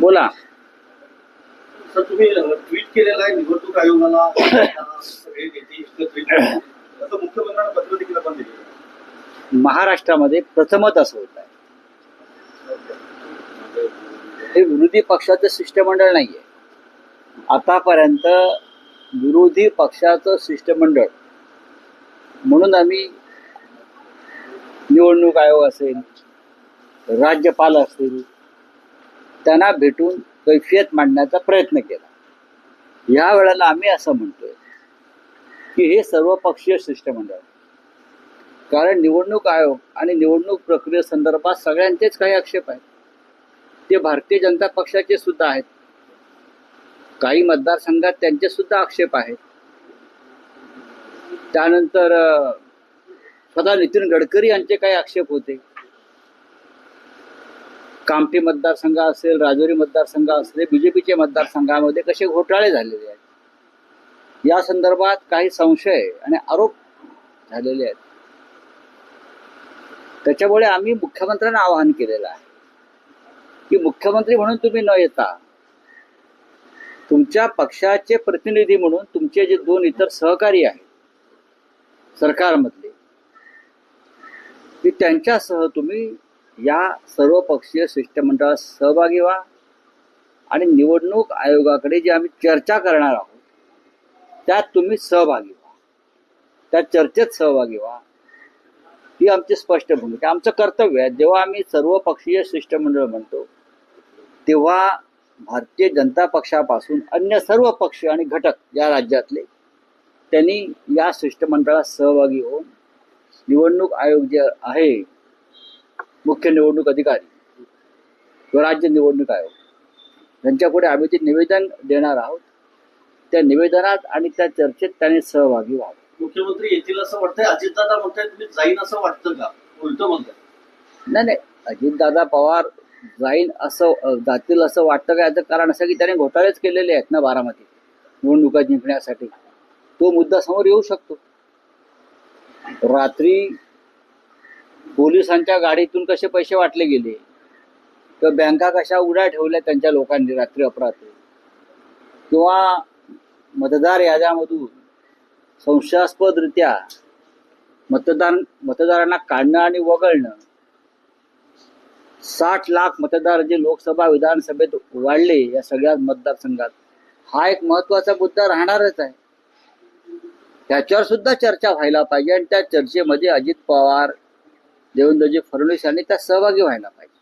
बोला. सर तुम्ही ट्विट केलेलं आहे निवडणूक आयोगाला. सगळे नेते मुख्यमंत्र्यांना पत्र देखील आपण दिलेलं आहे. महाराष्ट्रामध्ये प्रथमच असं होत आहे. हे विरोधी पक्षाचं शिष्टमंडळ नाहीये. आतापर्यंत विरोधी पक्षाचं शिष्टमंडळ म्हणून आम्ही निवडणूक आयोग असेल राज्यपाल असतील त्यांना भेटून कैफियत मांडण्याचा प्रयत्न केला. या वेळेला आम्ही असं म्हणतोय की हे सर्वपक्षीय शिष्टमंडळ कारण निवडणूक आयोग आणि निवडणूक प्रक्रियेसंदर्भात सगळ्यांचेच काही आक्षेप आहेत. ते भारतीय जनता पक्षाचे सुद्धा आहेत. काही मतदारसंघात त्यांचे सुद्धा आक्षेप आहेत. त्यानंतर स्वतः नितीन गडकरी यांचे काही आक्षेप होते. कामठी मतदारसंघ असेल राजौरी मतदारसंघ असेल बीजेपीचे मतदारसंघामध्ये कसे घोटाळे झालेले आहेत? या संदर्भात काही संशय आणि आरोप झालेले आहेत. त्याच्यामुळे आम्ही मुख्यमंत्र्यांना आवाहन केलेलं आहे की मुख्यमंत्री म्हणून तुम्ही न येता तुमच्या पक्षाचे प्रतिनिधी म्हणून तुमचे जे दोन इतर सहकारी आहेत सरकारमधले त्यांच्यासह तुम्ही या सर्वपक्षीय शिष्टमंडळात सहभागी व्हा. आणि निवडणूक आयोगाकडे जी आम्ही चर्चा करणार आहोत त्यात तुम्ही सहभागी व्हा. त्या चर्चेत सहभागी व्हा. ही आमची स्पष्ट भूमिका. आमचं कर्तव्य आहे. जेव्हा आम्ही सर्वपक्षीय शिष्टमंडळ म्हणतो तेव्हा भारतीय जनता पक्षापासून अन्य सर्व पक्ष आणि घटक या राज्यातले त्यांनी या शिष्टमंडळात सहभागी होऊन निवडणूक आयोग जे आहे मुख्य निवडणूक अधिकारी. व राज्य निवडणूक आयोग. यांच्यापुढे आम्ही जे निवेदन देणार आहोत त्या निवेदनात आणि त्या चर्चेत त्यांनी सहभागी व्हावं. मुख्यमंत्री येतील असं वाटतंय अजितदादा म्हणताय तुम्ही जाईन असं वाटतं का? उलट म्हणताय. नाही नाही अजितदादा पवार जाईन असं जातील असं वाटतं का याचं कारण असं की त्याने घोटाळेच केलेले आहेत ना बारामतीत निवडणुका जिंकण्यासाठी. तो मुद्दा समोर येऊ शकतो. रात्री पोलिसांच्या गाडीतून कसे पैसे वाटले गेले? किंवा बँका कशा उड्या ठेवल्या त्यांच्या लोकांनी रात्री अपरात्री किंवा मतदार याद्यामधून संशयास्पदरित्या मतदान मतदारांना काढणं आणि वगळणं? साठ लाख मतदार जे लोकसभा विधानसभेत वाढले या सगळ्या मतदारसंघात हा एक महत्त्वाचा मुद्दा राहणारच आहे. त्याच्यावर सुद्धा चर्चा व्हायला पाहिजे आणि त्या चर्चेमध्ये अजित पवार देवेंद्रजी फडणवीस यांनी त्यात सहभागी व्हायला पाहिजे.